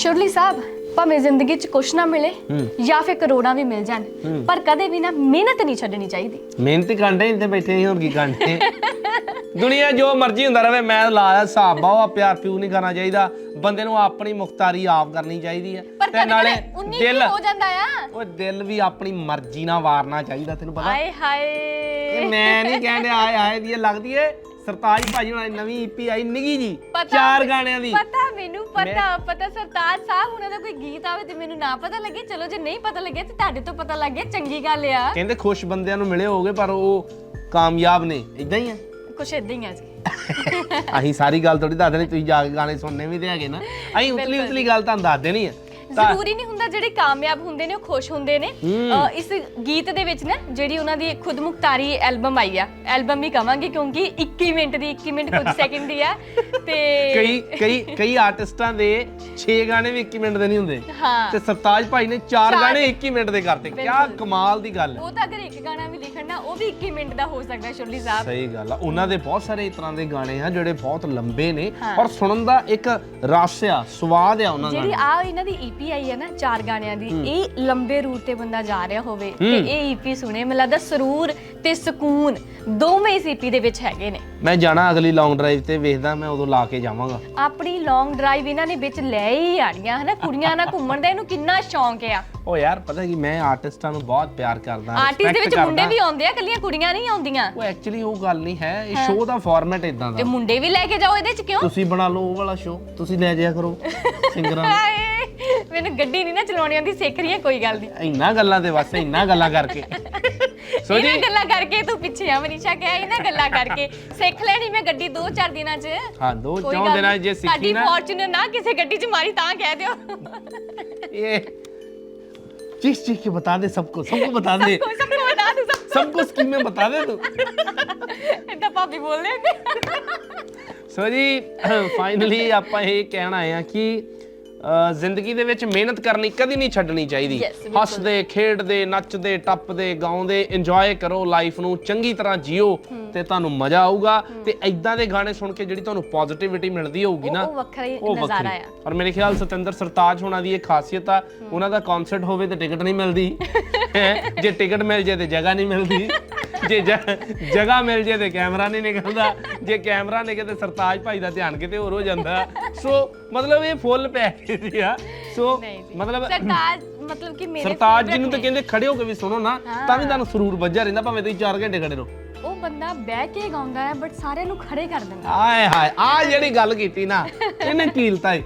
ਸ਼ੁਰਲੀ ਸਾਹਿਬ ਭਾਵੇਂ ਜ਼ਿੰਦਗੀ 'ਚ ਕੁਛ ਨਾ ਮਿਲੇ। ਜਾਂ ਫਿਰ ਕਰੋੜਾਂ ਵੀ ਮਿਲ ਜਾਣ। ਪਰ ਕਦੇ ਵੀ ਨਾ ਮਿਹਨਤ ਨਹੀਂ ਛੱਡਣੀ ਚਾਹੀਦੀ। ਮਿਹਨਤ ਕਾਂਡੇ ਇੱਥੇ ਬੈਠੇ ਹੀ ਹੋਰ ਕੀ ਕਾਂਡੇ ਦੁਨੀਆ ਜੋ ਮਰਜ਼ੀ ਹੁੰਦਾ ਰਵੇ ਮੈਂ ਲਾਇਆ ਹਿਸਾਬ ਬਾਵਾ ਪਿਆਰ ਪਿਊ ਨਹੀਂ ਕਰਨਾ ਚਾਹੀਦਾ। ਬੰਦੇ ਨੂੰ ਆਪਣੀ ਮੁਖਤਾਰੀ ਆਪ ਕਰਨੀ ਚਾਹੀਦੀ ਹੈ। ਕਦੇ ਨਾਲੇ 19 ਦਿਲ ਹੋ ਜਾਂਦਾ ਆ। ਉਹ ਦਿਲ ਵੀ ਆਪਣੀ ਮਰਜ਼ੀ ਨਾਲ ਵਾਰਨਾ ਚਾਹੀਦਾ ਤੈਨੂੰ ਪਤਾ? ਇਹ ਹਾਏ। ਮੈਂ ਨਹੀਂ ਕਹਿੰਦੇ ਆਏ ਆਏ ਦੀ ਲੱਗਦੀ ਏ ਸਰਤਾਜ ਭਾਜੀ ਹੁਣਾਂ ਨਵੀਂ ਈਪੀ ਆਈ ਨਿੱਗੀ ਜੀ ਚਾਰ ਗਾਣਿਆਂ ਦੀ। ਪਤਾ ਮੈਨੂੰ ਪਤਾ ਪਤਾ ਸਰਤਾਜ ਸਾਹਿਬ ਉਹਨਾਂ ਦਾ ਕੋਈ ਗੀਤ ਆਵੇ ਤੇ ਮੈਨੂੰ ਨਾ ਪਤਾ ਲੱਗੇ। ਚਲੋ ਜੇ ਨਹੀਂ ਪਤਾ ਲੱਗਿਆ ਤੇ ਤੁਹਾਡੇ ਤੋਂ ਪਤਾ ਲੱਗ ਗਿਆ ਚੰਗੀ ਗੱਲ ਆ। ਕਹਿੰਦੇ ਖੁਸ਼ ਬੰਦਿਆਂ ਨੂੰ ਮਿਲੇ ਹੋਗੇ ਪਰ ਉਹ ਕਾਮਯਾਬ ਨੇ। ਇਦਾਂ ਹੀ ਆ? ਕੁਛ ਇਦਾਂ ਹੀ ਆ ਜੀ। ਅਸੀਂ ਸਾਰੀ ਗੱਲ ਥੋੜੀ ਦੱਸ ਦੇਣੀ ਤੁਸੀਂ ਜਾ ਕੇ ਗਾਣੇ ਸੁਣਨੇ ਵੀ ਤੇ ਹੈਗੇ ਨਾ। ਅਸੀਂ ਉਤਲੀ ਉਤਲੀ ਗੱਲ ਤੁਹਾਨੂੰ ਦੱਸ ਦੇਣੀ ਆ। ਜ਼ਰੂਰੀ ਨਹੀਂ ਹੁੰਦਾ ਜਿਹੜੇ ਕਾਮਯਾਬ ਹੁੰਦੇ ਨੇ ਉਹ ਖੁਸ਼ ਹੁੰਦੇ ਨੇ। ਅ, ਇਸ ਗੀਤ ਦੇ ਵਿੱਚ ਨਾ ਜਿਹੜੀ ਉਹਨਾਂ ਦੀ ਖੁਦ ਮੁਖਤਾਰੀ ਐਲਬਮ ਆਈ ਆ ਐਲਬਮ ਵੀ ਕਵਾਂਗੇ ਕਿਉਂਕਿ 21 ਮਿੰਟ ਦੀ 21 ਮਿੰਟ ਕੁਝ ਸੈਕਿੰਡ ਦੀ ਆ ਤੇ ਕਈ ਕਈ ਕਈ ਆਰਟਿਸਟਾਂ ਦੇ 6 ਗਾਣੇ ਵੀ 21 ਮਿੰਟ ਦੇ ਨਹੀਂ ਹੁੰਦੇ। ਹਾਂ। ਤੇ ਸਰਤਾਜ ਭਾਈ ਨੇ 4 ਚਾਰ ਗਾਣੇ 21 ਮਿੰਟ ਦੇ ਕਰਤੇ। ਕੀ ਬਿਲਕੁਲ। ਕਮਾਲ ਦੀ ਗੱਲ ਹੈ। ਉਹ ਤਾਂ ਅਗਰ ਇੱਕ ਗਾਣਾ ਵੀ ਲਿਖਣ ਨਾ ਉਹ ਵੀ 21 ਮਿੰਟ ਦਾ ਹੋ ਸਕਦਾ ਸ਼ੁਰਲੀ ਸਾਹਿਬ। ਸਹੀ ਗੱਲ ਆ। ਉਹਨਾਂ ਦੇ ਬਹੁਤ ਸਾਰੇ ਇਸ ਤਰ੍ਹਾਂ ਦੇ ਗਾਣੇ ਆ ਜਿਹੜੇ ਬਹੁਤ ਲੰਬੇ ਨੇ। ਔਰ ਸੁਣਨ ਦਾ ਇੱਕ ਰਸ ਆ ਸਵਾਦ ਆ ਉਹਨਾਂ ਜਿਹੜੀ ਦਾ ਆ ਇਹਨਾਂ ਦੀ ਈਪੀ ਆਈ ਹੈ ਨਾ ਚਾਰ ਗਾਣਿਆਂ ਦੀ ਇਹ ਲੰਬੇ ਰੂਟ ਤੇ ਬੰਦਾ ਜਾ ਰਿਹਾ ਹੋਵੇ ਤੇ। ਇਹ ਈਪੀ ਸੁਣੇ। ਮੈਨੂੰ ਲੱਗਦਾ ਸਰੂਰ ਤੇ ਸਕੂਨ ਦੋਵੇਂ ਇਸ ਈਪੀ ਦੇ ਵਿੱਚ ਹੈਗੇ ਨੇ। ਮੈਂ ਜਾਣਾ ਅਗਲੀ ਲੌਂਗ ਡਰਾਈਵ ਤੇ ਵੇਖਦਾ ਮੈਂ ਉਦੋਂ ਲਾ ਕੇ ਜਾਵਾਂਗਾ। ਆਪਣੀ ਲੌਂਗ ਡਰਾਈਵ ਇਹਨਾਂ ਨੇ ਵਿੱਚ ਲੈ ਹੀ ਆੜੀਆਂ ਹਨਾ? ਕੁੜੀਆਂ ਨਾਲ ਘੁੰਮਣ ਦਾ ਇਹਨੂੰ ਕਿੰਨਾ ਸ਼ੌਂਕ ਆ। ਉਹ ਯਾਰ ਪਤਾ ਕੀ ਮੈਂ ਆਰਟਿਸਟਾਂ ਨੂੰ ਬਹੁਤ ਪਿਆਰ ਕਰਦਾ ਆਰਟਿਸਟ ਦੇ ਵਿੱਚ ਮੁੰਡੇ। ਵੀ ਆਉਂਦੇ ਆ ਕੱਲੀਆਂ ਕੁੜੀਆਂ ਨਹੀਂ ਆਉਂਦੀਆਂ? ਉਹ ਐਕਚੁਅਲੀ ਉਹ ਗੱਲ ਨਹੀਂ ਹੈ ਇਹ ਸ਼ੋਅ ਦਾ ਫਾਰਮੈਟ ਇਦਾਂ ਤੇ ਦਾ ਮੁੰਡੇ ਵੀ ਲੈ ਕੇ ਜਾਓ ਇਹਦੇ ਚ ਕਿਉਂ? ਤੁਸੀਂ ਬਣਾ ਲਓ ਉਹ ਵਾਲਾ ਸ਼ੋਅ ਤੁਸੀਂ ਲੈ ਜਾਇਆ ਕਰੋ ਸਿੰਗਰਾਂ ਨੂੰ। ਹਾਏ, ਮੈਨੂੰ ਗੱਡੀ ਨਹੀਂ ਨਾ ਚਲਾਉਣੀ ਆਉਂਦੀ ਸਿੱਖ ਰਹੀ ਹੈ ਕੋਈ ਗੱਲ ਨਹੀਂ। ਇੰਨਾ ਗੱਲਾਂ ਦੇ ਵਾਸਤੇ ਇੰਨਾ ਗੱਲਾਂ ਕਰਕੇ। ਸੋ ਜੀ ਇਹਨਾਂ ਗੱਲਾਂ ਕਰਕੇ ਤੂੰ ਪਿੱਛੇ ਆ ਮਨੀਸ਼ਾ ਕਿਹਾ ਇਹਨਾਂ ਗੱਲਾਂ ਕਰਕੇ ਸਿੱਖ ਲੈਣੀ ਮੈਂ ਗੱਡੀ 2-4 ਦਿਨਾਂ 'ਚ ਹਾਂ ਦੋ ਕੋਈ ਚੌਂ ਗੱਲ ਦਿਨਾਂ 'ਚ ਨਹੀਂ। ਜੇ ਸਿੱਖੀ ਸਾਡੀ ਨਾ ਫੋਰਚੂਨਰ ਨਾ ਕਿਸੇ ਗੱਡੀ 'ਚ ਮਾਰੀ ਤਾਂ ਕਹਿ ਦਿਓ ये चीख चीख के बता दे सबको सबको बता दे ਕੋਈ ਸਭ ਨੂੰ ਬਤਾ ਦੂ ਸਭ सबको स्कीमें बता दे तू ਏਦਾਂ ਭਾਬੀ ਬੋਲਦੇ ਹੁੰਦੇ ਸੋ ਜੀ ਫਾਈਨਲੀ ਆਪਾਂ ਇਹ ਕਹਿਣ ਆਏ ਆ ਕਿ ਅ, ਜ਼ਿੰਦਗੀ ਦੇ ਵਿੱਚ ਮਿਹਨਤ ਕਰਨੀ ਕਦੀ ਨਹੀਂ ਛੱਡਣੀ ਚਾਹੀਦੀ। ਹੱਸਦੇ ਖੇਡਦੇ ਨੱਚਦੇ ਟੱਪਦੇ ਗਾਉਂਦੇ ਇੰਜੋਏ ਕਰੋ ਲਾਈਫ ਨੂੰ ਚੰਗੀ ਤਰ੍ਹਾਂ ਜੀਓ ਤੇ ਤੁਹਾਨੂੰ ਮਜ਼ਾ ਆਊਗਾ ਤੇ ਐਦਾਂ ਦੇ ਗਾਣੇ ਸੁਣ ਕੇ ਜਿਹੜੀ ਤੁਹਾਨੂੰ ਪੋਜ਼ਿਟਿਵਿਟੀ ਮਿਲਦੀ ਹੋਊਗੀ ਨਾ ਉਹ ਵੱਖਰਾ ਹੀ ਨਜ਼ਾਰਾ। ਆ। ਔਰ ਮੇਰੇ ਖਿਆਲ ਸਤਿੰਦਰ ਸਰਤਾਜ ਹੋਣਾ ਦੀ ਇਹ ਖਾਸੀਅਤ ਆ ਉਹਨਾਂ ਦਾ ਕਨਸਰਟ ਹੋਵੇ ਤੇ ਟਿਕਟ ਨਹੀਂ ਮਿਲਦੀ। ਜੇ ਟਿਕਟ ਮਿਲ ਜੇ ਤੇ ਜਗ੍ਹਾ ਨਹੀਂ ਮਿਲਦੀ। ਜ- ਜਗ੍ਹਾ ਮਿਲ ਜੇ ਤੇ ਕੈਮਰਾ ਨਹੀਂ ਨਿਕਲਦਾ। ਜੇ ਕੈਮਰਾ ਨਿਕਲੇ ਤੇ ਸਰਤਾਜ ਭਾਈ ਦਾ ਧਿਆਨ ਕਿਤੇ ਹੋਰ ਹੋ ਜਾਂਦਾ। ਸੋ ਮਤਲਬ ਇਹ ਫੁੱਲ ਪੈਕੇਜ ਆ ਸੋ ਨਹੀਂ ਜੀ ਮਤਲਬ ਸਰਤਾਜ ਮਤਲਬ ਕਿ ਮੇਰੇ ਸਰਤਾਜ ਜੀ ਨੂੰ ਤਾਂ। ਕਹਿੰਦੇ ਖੜੇ ਹੋ ਕੇ ਵੀ ਸੁਣੋ ਨਾ ਤਾਂ ਵੀ ਤੁਹਾਨੂੰ ਸਰੂਰ ਵੱਜਿਆ ਰਹਿੰਦਾ ਭਾਵੇਂ ਤੁਸੀਂ 4 ਘੰਟੇ ਖੜੇ ਰਹੋ ਉਹ ਬੰਦਾ ਬਹਿ ਕੇ ਗਾਉਂਦਾ ਹੈ ਬਟ ਸਾਰਿਆਂ ਨੂੰ ਖੜੇ ਕਰ ਦਿੰਦਾ ਆਏ ਹਾਏ ਆ ਜਿਹੜੀ ਗੱਲ ਕੀਤੀ ਨਾ ਇਹਨੇ ਕੀਲਤਾ ਏ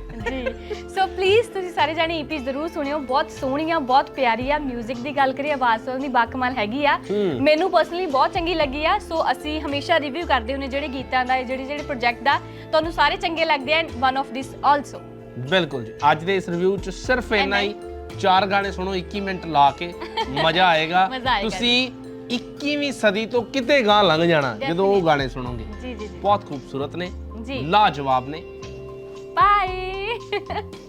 ਸੋ ਪਲੀਜ਼ ਤੁਸੀਂ ਸਾਰੇ ਜਾਣੇ ਈਪੀ ਜ਼ਰੂਰ ਸੁਣਿਓ। ਬਹੁਤ ਸੋਹਣੀ ਆ ਬਹੁਤ ਪਿਆਰੀ ਆ 뮤직 ਦੀ ਗੱਲ ਕਰੀਏ ਆਵਾਜ਼ ਦੀ ਬਾਕਮਾਲ ਹੈਗੀ ਆ। ਮੈਨੂੰ ਪਰਸਨਲੀ ਬਹੁਤ ਚੰਗੀ ਲੱਗੀ ਆ। ਸੋ ਅਸੀਂ ਹਮੇਸ਼ਾ ਰਿਵਿਊ ਕਰਦੇ ਹੁੰਨੇ ਜਿਹੜੇ ਗੀਤਾਂ ਦਾ ਜਿਹੜੇ ਜਿਹੜੇ ਪ੍ਰੋਜੈਕਟ ਦਾ। ਤੁਹਾਨੂੰ ਸਾਰੇ ਚੰਗੇ ਲੱਗਦੇ ਆ ਵਨ ਆਫ ਦਿਸ ਆਲਸੋ ਬਿਲਕੁਲ ਜੀ। ਅੱਜ ਦੇ ਇਸ ਰਿਵਿਊ ਚ ਸਿਰਫ ਇੰਨਾ ਹੀ। ਚਾਰ ਗਾਣੇ ਸੁਣੋ 21 ਮਿੰਟ ਲਾ ਕੇ ਮਜ਼ਾ ਆਏਗਾ। ਤੁਸੀਂ 21ਵੀਂ ਸਦੀ ਤੋਂ ਕਿਤੇ ਗਾਂ ਲੰਘ ਜਾਣਾ ਜਦੋਂ ਉਹ ਗਾਣੇ ਸੁਣੋਗੇ। ਜੀ ਜੀ ਜੀ। ਬਹੁਤ ਖੂਬਸੂਰਤ ਨੇ। ਜੀ। ਲਾਜਵਾਬ ਨੇ। Bye.